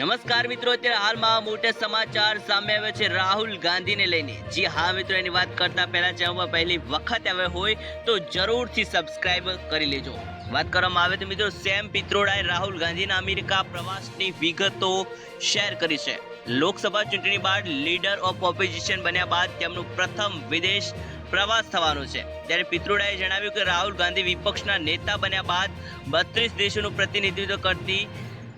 નમસ્કાર મિત્રો, અત્યારે હાલમાં મોટા સમાચાર સામે આવે છે રાહુલ ગાંધીને લઈને. જી હા મિત્રો, એની વાત કરતા પહેલા ચેનલમાં પહેલી વખત આવે હોય તો જરૂરથી સબસ્ક્રાઇબ કરી લેજો. વાત કરવામાં આવે તો મિત્રો, સેમ પિત્રોડાએ રાહુલ ગાંધીના અમેરિકા પ્રવાસની વિગતો શેર કરી છે. લોકસભા ચૂંટણી બાદ લીડર ઓફ ઓપોઝિશન બન્યા બાદ તેમનું પ્રથમ વિદેશ પ્રવાસ થવાનો છે. ત્યારે પિત્રોડાએ જણાવ્યું કે રાહુલ ગાંધી વિપક્ષના નેતા બન્યા બાદ બત્રીસ દેશોનું પ્રતિનિધિત્વ કરતી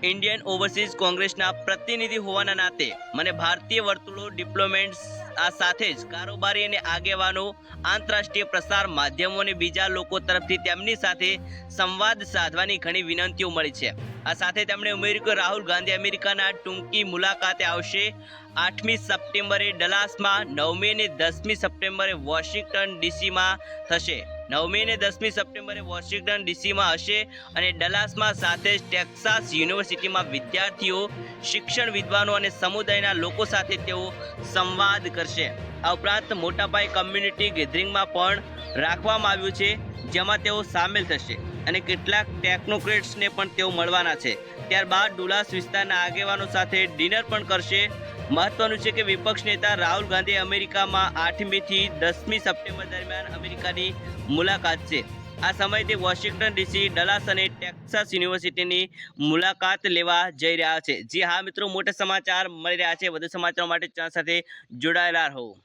ઇન્ડિયન ઓવરસીઝ કોંગ્રેસના પ્રતિનિધિ હોવાના નાતે મને ભારતીય વર્તુળો ડિપ્લોમેન્ટ્સ આ સાથે જ કારોબારી અને આગેવાનો, આંતરરાષ્ટ્રીય પ્રસાર માધ્યમો અને બીજા લોકો તરફથી તેમની સાથે સંવાદ સાધવાની ઘણી વિનંતીઓ મળી છે. આ સાથે તેમણે ઉમેર્યું કે રાહુલ ગાંધી અમેરિકાના ટૂંકી મુલાકાતે આવશે. આઠમી સપ્ટેમ્બરે ડલાસમાં, નવમી અને દસમી સપ્ટેમ્બરે વોશિંગ્ટન ડીસીમાં થશે. નવમી અને દસમી સપ્ટેમ્બરે વોશિંગ્ટન ડીસીમાં હશે અને ડલાસમાં સાથે જ ટેક્સાસ યુનિવર્સિટીમાં વિદ્યાર્થીઓ, શિક્ષણ વિદ્વાનો અને સમુદાયના લોકો સાથે તેઓ સંવાદ કરશે. આ ઉપરાંત મોટાપાયે કમ્યુનિટી ગેધરિંગમાં પણ રાખવામાં આવ્યું છે, જેમાં તેઓ સામેલ થશે. અને કેટલાક ટેકનોક્રેટ્સને પણ તેઓ મળવાના છે. ત્યારબાદ ડુલાસ વિસ્તારના આગેવાનો સાથે ડિનર પણ કરશે. મહત્વનું છે કે વિપક્ષ નેતા રાહુલ ગાંધી અમેરિકામાં આઠમીથી દસમી સપ્ટેમ્બર દરમિયાન અમેરિકાની મુલાકાત છે. આ સમયે તે વોશિંગ્ટન ડીસી, ડલાસ અને ટેક્સાસ યુનિવર્સિટીની મુલાકાત લેવા જઈ રહ્યા છે. જી હા મિત્રો, મોટા સમાચાર મળી રહ્યા છે. વધુ સમાચારો માટે ચેનલ સાથે જોડાયેલા રહો.